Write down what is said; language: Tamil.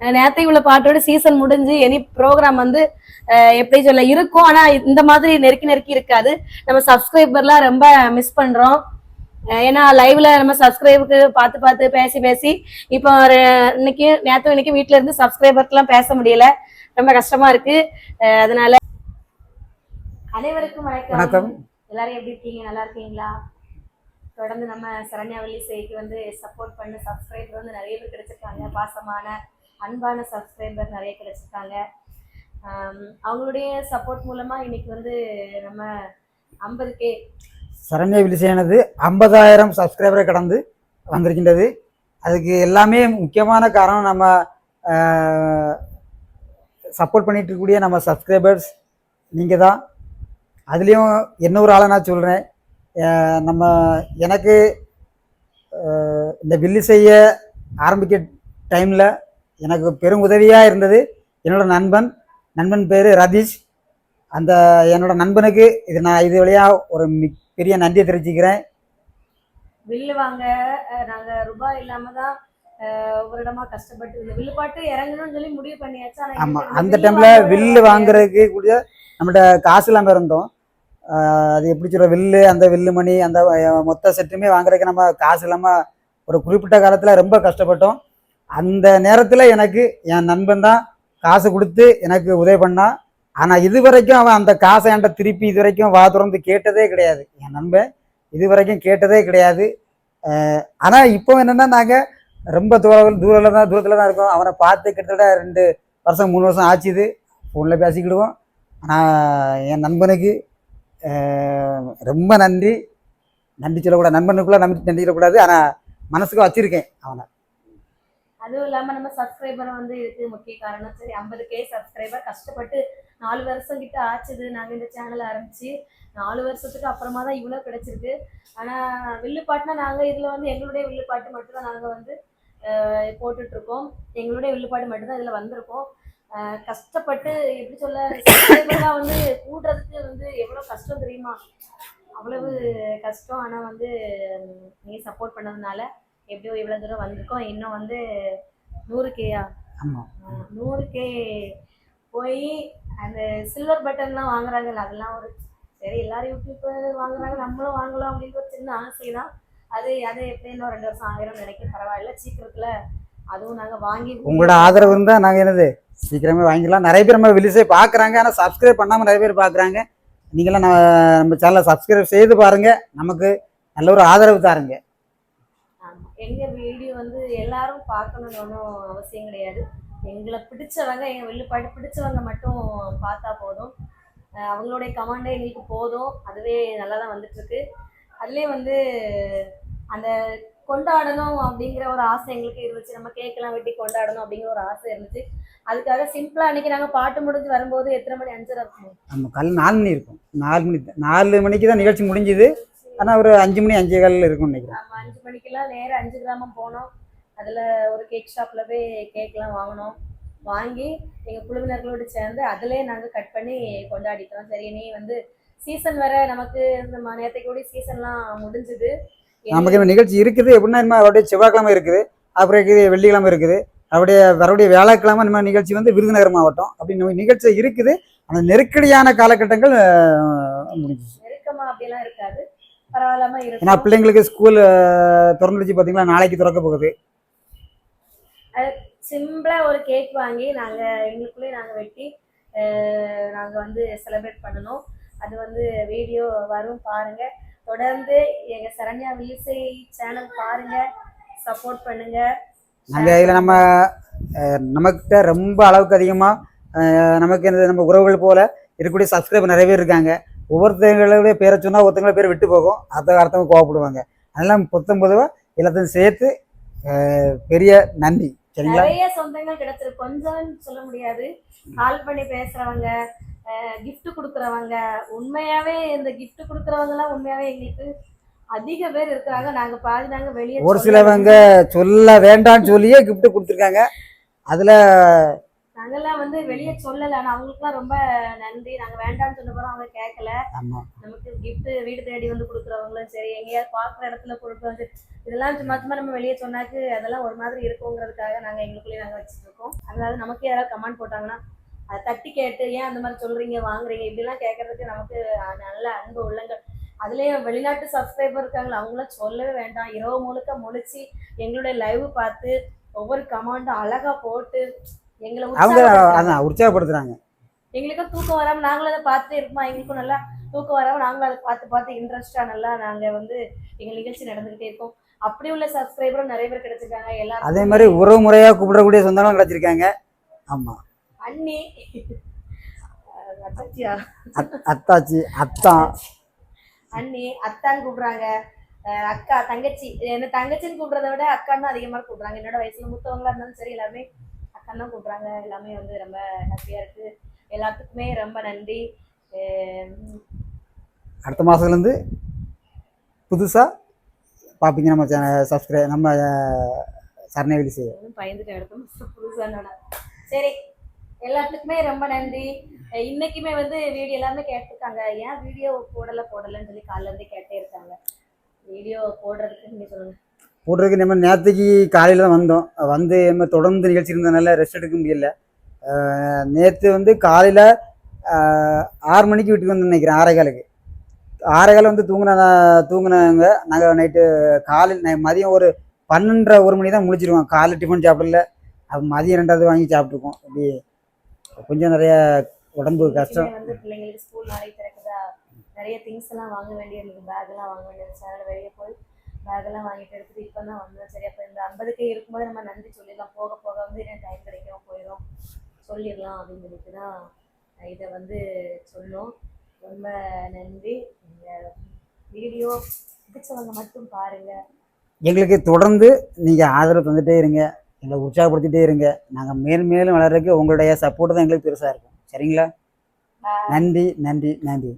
நேத்தை உள்ள பாட்டோட சீசன் முடிஞ்சு எனி ப்ரோக்ராம் வந்து எப்படி சொல்ல இருக்கும். ஆனா இந்த மாதிரி நெருக்கி நெருக்கி இருக்காது. நம்ம சப்ஸ்கிரைபர்லாம் ரொம்ப மிஸ் பண்றோம். ஏன்னா லைவ்ல நம்ம சப்ஸ்கிரைபருக்கு பார்த்து பார்த்து பேசி பேசி இப்போ இன்னைக்கு நேத்து இன்னைக்கு வீட்ல இருந்து சப்ஸ்கிரைபர்க்கெல்லாம் பேச முடியல. ரொம்ப கஷ்டமா இருக்கு. அதனால அனைவருக்கும் வணக்கம். எல்லாரும் எப்படி இருக்கீங்க? நல்லா இருக்கீங்களா? தொடர்ந்து நம்ம சரண்யா வள்ளி செய்திக்கு வந்து சப்போர்ட் பண்ண சப்ஸ்கிரைபர் வந்து நிறைய பேர் கிடைச்சிருக்காங்க. பாசமான அன்பான சப்ஸ்கிரைபர் நிறைய கிடைச்சிருக்காங்க அவங்களுடைய சப்போர்ட் மூலமா இன்னைக்கு வந்து நம்ம ஐம்பது கே சரண்ய விலிசையானது ஐம்பதாயிரம் சப்ஸ்கிரைபரை கடந்து வந்திருக்கின்றது. அதுக்கு எல்லாமே முக்கியமான காரணம் நம்ம சப்போர்ட் பண்ணிட்டு இருக்கக்கூடிய நம்ம சப்ஸ்கிரைபர்ஸ் நீங்கள் தான் அதுலேயும் என்ன ஒரு ஆளை நான் சொல்கிறேன் நம்ம எனக்கு இந்த வில்லு செய்ய ஆரம்பிக்க டைமில் எனக்கு பெரும் உதவியாக இருந்தது. என்னோட நண்பன் நண்பன் பேர் ரதீஷ். அந்த என்னோட நண்பனுக்கு இது நான் இது வழியாக ஒரு மிக் பெரிய நன்றியை தெரிவிச்சுக்கிறேன். வில்லு வாங்க. அஹ், நாங்க ரூபாய் இல்லாம தான் இடமா கஷ்டப்பட்டு இந்த வில்லு பாட்டு இறங்கணும்னு சொல்லி முடிவு பண்ணியாச்சு. ஆமாம் அந்த டைமில் வில்லு வாங்குறதுக்கு கூட நம்மகிட்ட காசு இல்லாமல் இருந்தோம். அது எப்படி சொல்ற வில்லு அந்த வில்லு மணி அந்த மொத்த செட்டுமே வாங்குறதுக்கு நம்ம காசு இல்லாமல் ஒரு குறிப்பிட்ட காலத்தில் ரொம்ப கஷ்டப்பட்டோம். அந்த நேரத்தில் எனக்கு என் நண்பன் தான் காசு கொடுத்து எனக்கு உதவி பண்ணான் ஆனால் இது வரைக்கும் அவன் அந்த காசை என்கிட்ட திருப்பி இது வரைக்கும் வா திறந்து கேட்டதே கிடையாது. என் நண்பன் இது வரைக்கும் கேட்டதே கிடையாது. ஆனால் இப்போ என்னென்னா நாங்கள் ரொம்ப தூரம் தூரத்தில் தான் தூரத்தில் தான் இருக்கோம். அவனை பார்த்து கிட்டத்தட்ட ரெண்டு வருஷம் மூணு வருஷம் ஆச்சுது. ஃபோனில் பேசிக்கிடுவோம். ஆனால் என் நண்பனுக்கு ரொம்ப நன்றி. நன்றி சொல்லக்கூடாது. நண்பனுக்குள்ளே நன்றி நன்றி சொல்லக்கூடாது ஆனால் மனசுக்கு வச்சிருக்கேன் அவனை. அதுவும் இல்லாமல் நம்ம சப்ஸ்கிரைபர் வந்து இதுக்கு முக்கிய காரணம். சரி ஐம்பது கே சப்ஸ்கிரைபர் கஷ்டப்பட்டு நாலு வருஷம் கிட்ட ஆச்சுது. நாங்கள் இந்த சேனல் ஆரம்பிச்சு நாலு வருஷத்துக்கு அப்புறமா தான் இவ்வளோ கிடைச்சிருக்கு. ஆனால் வில்லுப்பாட்டுனா நாங்கள் இதில் வந்து எங்களுடைய வில்லுப்பாட்டு மட்டும் தான் வந்து போட்டுட்ருக்கோம். எங்களுடைய வில்லுப்பாட்டு மட்டும்தான் இதில் வந்திருக்கோம். கஷ்டப்பட்டு எப்படி சொல்ல சப்ஸ்கிரைபர்லாம் வந்து கூடுறதுக்கு வந்து எவ்வளோ கஷ்டம் தெரியுமா? அவ்வளவு கஷ்டம். ஆனால் வந்து நீங்கள் சப்போர்ட் பண்ணதுனால எப்படியோ இவ்வளவு தூரம் வந்திருக்கோம். இன்னும் வந்து நூறு கேயா நூறு கே போய் அந்த சில்வர் பட்டன்லாம் வாங்குறாங்கல்ல அதெல்லாம் ஒரு சரி எல்லாரும் யூடியூப் வாங்குறாங்க நம்மளும் வாங்கலாம் அப்படின்ற ஒரு சின்ன ஆசை தான் அது அது எப்படி இன்னும் ரெண்டு வருஷம் ஆயிரம் நினைக்க பரவாயில்ல சீக்கிரத்துல அதுவும் நாங்க வாங்கி உங்களோட ஆதரவு இருந்தால் நாங்கள் என்னது சீக்கிரமே வாங்கிக்கலாம். நிறைய பேர் நம்ம விலிசை பார்க்குறாங்க ஆனால் சப்ஸ்கிரைப் பண்ணாமல் நிறைய பேர் பார்க்குறாங்க. நீங்களாம் நம்ம நம்ம சேனலை சப்ஸ்கிரைப் செய்து பாருங்கள் நமக்கு நல்ல ஒரு ஆதரவு தாருங்க. எங்கள் வீடியோ வந்து எல்லாரும் பார்க்கணும்னு ஒன்றும் அவசியம் கிடையாது. எங்களை பிடிச்சவங்க எங்கள் வில்லுப்பாட்டு பிடிச்சவங்க மட்டும் பார்த்தா போதும். அவங்களுடைய கமாண்டே எங்களுக்கு போதும். அதுவே நல்லா தான் வந்துட்டுருக்கு. அதுலேயே வந்து அந்த கொண்டாடணும் அப்படிங்கிற ஒரு ஆசை எங்களுக்கு இருந்துச்சு. நம்ம கேக்கெல்லாம் வெட்டி கொண்டாடணும் அப்படிங்கிற ஒரு ஆசை இருந்துச்சு. அதுக்காக சிம்பிளாக அன்றைக்கி நாங்கள் பாட்டு முடிஞ்சு வரும்போது எத்தனை மணி? அஞ்சரை இருக்கும். நம்ம காலைல நாலு மணி இருக்கும். நாலு மணி நாலு மணிக்கு தான் நிகழ்ச்சி முடிஞ்சுது. ஆனால் ஒரு அஞ்சு மணி அஞ்சே காலில் இருக்கும்னு நினைக்கிறேன். நம்ம அஞ்சு மணிக்கெல்லாம் நேரா அஞ்சு கிராமம் போனோம். அதில் ஒரு கேக் ஷாப்பில் போய் கேக்லாம் வாங்கினோம். வாங்கி எங்கள் குழுவினர்களோடு சேர்ந்து அதிலே நாங்கள் கட் பண்ணி கொண்டாடிட்டோம். சரி நீ வந்து சீசன் வர நமக்கு இந்த கூட சீசன்லாம் முடிஞ்சுது. நமக்கு நிகழ்ச்சி இருக்குது. எப்படின்னா இனிமே அப்படியே செவ்வாய்க்கிழமை இருக்குது. அப்புறம் இருக்குது வெள்ளிக்கிழமை இருக்குது. அப்படியே வரக்கூடிய வியாழக்கிழமை நம்ம நிகழ்ச்சி வந்து விருதுநகர் மாவட்டம் அப்படி நம்ம நிகழ்ச்சி இருக்குது. அந்த நெருக்கடியான காலகட்டங்கள் முடிஞ்சிச்சு. நெருக்கமா அப்படிலாம் இருக்காது. பரவாயில்லாம ஏன்னா இருக்கும் பிள்ளைங்களுக்கு ஸ்கூல் திறந்துடுச்சு பார்த்தீங்களா நாளைக்கு திறக்க போகுது. சிம்பிளா ஒரு கேக் வாங்கி நாங்க எங்களுக்குள்ளே நாங்க வெட்டி அஹ், நாங்க வந்து செலிப்ரேட் பண்ணணும். அது வந்து வீடியோ வரும் பாருங்க. தொடர்ந்து எங்க சரண்யா வில்சை சேனல் பாருங்க. சப்போர்ட் பண்ணுங்க. நாங்கள் இதில் நம்ம நமக்கிட்ட ரொம்ப அளவுக்கு அதிகமாக நமக்கு நம்ம உறவுகள் போல இருக்கக்கூடிய சப்ஸ்கிரைபர் நிறைய பேர் இருக்காங்க. ஒவ்வொருத்தங்களுடைய பேரை சொன்னால் ஒருத்தங்கள பேர் விட்டு போகும். அடுத்த அடுத்தவங்க கோவப்படுவாங்க. அதெல்லாம் புத்தம் பொதுவாக எல்லாத்தையும் சேர்த்து பெரிய நன்றி. சரிங்களா? நிறைய சொந்தங்கள் கிடைச்சிருக்கு. கொஞ்சம் சொல்ல முடியாது. கால் பண்ணி பேசுறவங்க gift கொடுக்குறவங்க உண்மையாவே இந்த gift கொடுக்குறவங்க எல்லாம் உண்மையாவே எங்களுக்கு அதிக பேர் இருக்கிறாங்க. நாங்க பாதி நாங்க வெளியே ஒரு சிலவங்க சொல்ல வேண்டாம்னு சொல்லியே gift கொடுத்துருக்காங்க. அதில் நாங்கெல்லாம் வந்து வெளியே சொல்லல. ஆனா அவங்களுக்குலாம் ரொம்ப நன்றி. நாங்க வேண்டாம்னு சொன்ன அவங்க கேட்கல நமக்கு gift வீடு தேடி வந்து கொடுக்குறவங்களும் சரி எங்கேயாவது பார்க்குற இடத்துல கொடுக்குறது இதெல்லாம் சும்மா சும்மா நம்ம வெளியே சொன்னாக்கு அதெல்லாம் ஒரு மாதிரி இருக்குங்கிறதுக்காக நாங்க எங்களுக்குள்ளேயே நாங்க வச்சுட்டு இருக்கோம் அதனால நமக்கு யாராவது கமெண்ட் போட்டாங்கன்னா அதை தட்டி கேட்டு ஏன் அந்த மாதிரி சொல்றீங்க வாங்குறீங்க இப்படிலாம் கேட்கறதுக்கு நமக்கு நல்ல அன்பு உள்ளங்கள். அதுலயும் வெளிநாட்டு சப்ஸ்கிரைபர் இருக்காங்களா அவங்களாம் சொல்லவே வேண்டாம். இரவு முழுக்க முழிச்சு எங்களுடைய லைவ் பார்த்து ஒவ்வொரு கமாண்டும் அழகா போட்டு அவங்க உற்சாகப்படுத்துறாங்க. அதான் உற்சாகப்படுத்துறாங்க. எங்களுக்கும் தூக்கம் வராம நாங்களும் அதை பார்த்துட்டே இருப்போம் எங்களுக்கும் நல்லா தூக்கம் வராம நாங்களும் அதை பார்த்து பார்த்து இன்ட்ரெஸ்டா நல்லா நாங்க வந்து எங்க நிகழ்ச்சி நடந்துகிட்டே இருக்கோம். அப்படி உள்ள சப்ஸ்கிரைபரும் நிறைய பேர் கிடைச்சிருக்காங்க எல்லாரும் அதே மாதிரி உறவு முறையாக கூப்பிடக்கூடிய சொந்தங்களும் கிடைச்சிருக்காங்க. ஆமா. அண்ணி. அத்தாச்சி அத்தான் அண்ணி அத்தான்னு கூப்பிடுறாங்க. அக்கா தங்கச்சி. என்ன தங்கச்சின்னு கூப்பிடுறத விட அக்கான்னு அதிகமா கூப்பிடுறாங்க. என்னோட வயசுல மூத்தவங்களா இருந்தாலும் சரி எல்லாருமே தான் கூப்பிடுறாங்க எல்லாமே வந்து ரொம்ப ஹாப்பியா இருக்கு. எல்லாத்துக்குமே ரொம்ப நன்றி. அடுத்த மாதத்துலேருந்து புதுசாக பார்ப்பீங்க நம்ம சேனல் சப்ஸ்கிரைப் நம்ம சரணேவலி செய்ய. நானும் பயந்துட்டு எடுத்தோம் புதுசானோட சரி எல்லாத்துக்குமே ரொம்ப நன்றி. இன்னைக்குமே வந்து வீடியோ எல்லாமே கேட்டிருக்காங்க. ஏன் வீடியோ போடல போடலன்னு சொல்லி காலைல இருந்தே கேட்டே இருக்காங்க. வீடியோ போடுறதுக்கு நீங்க சொல்லுங்க. போட்டிருக்கு நம்ம நேற்றுக்கு காலையில் தான் வந்தோம். வந்து நம்ம தொடர்ந்து நிகழ்ச்சி இருந்ததுனால ரெஸ்ட் எடுக்க முடியல. நேற்று வந்து காலையில் ஆறு மணிக்கு வீட்டுக்கு வந்து நினைக்கிறேன் ஆறேகாலுக்கு ஆறேகால் வந்து தூங்கின தூங்கினாங்க. நாங்கள் நைட்டு காலையில் நை- மதியம் ஒரு பன்னெண்டரை ஒரு மணி தான் முடிச்சிருவோம் காலை டிஃபன் சாப்பிடல. அப்போ மதியம் ரெண்டாவது வாங்கி சாப்பிட்ருக்கோம் அப்படி கொஞ்சம் நிறைய உடம்பு கஷ்டம். பிள்ளைங்களுக்கு ஸ்கூல் நிறைய திறக்குதா? நிறைய திங்ஸ் எல்லாம் வாங்க வேண்டியது பேக் எல்லாம் வாங்க வேண்டியது வெளியே போய் பேக் எல்லாம் வாங்கிட்டு எடுத்துட்டு இப்போ தான் வந்தோம். சரி அப்போ இந்த ஐம்பதுக்கே இருக்கும்போது நம்ம நன்றி சொல்லிடலாம். போக போக வந்து என்ன டைம் கிடைக்காம போயிடும். சொல்லிடலாம் அப்படின்னு சொல்லிட்டு தான் இதை வந்து சொன்னோம். ரொம்ப நன்றி. இந்த வீடியோ பிடிச்சவங்க மட்டும் பாருங்க. எங்களுக்கு தொடர்ந்து நீங்கள் ஆதரவு தந்துட்டே இருங்க. எங்களை உற்சாகப்படுத்திட்டே இருங்க. நாங்கள் மேலும் மேலும் வளர்றதுக்கு உங்களுடைய சப்போர்ட் தான் எங்களுக்கு பெருசாக இருக்கும். சரிங்களா? நன்றி நன்றி நன்றி.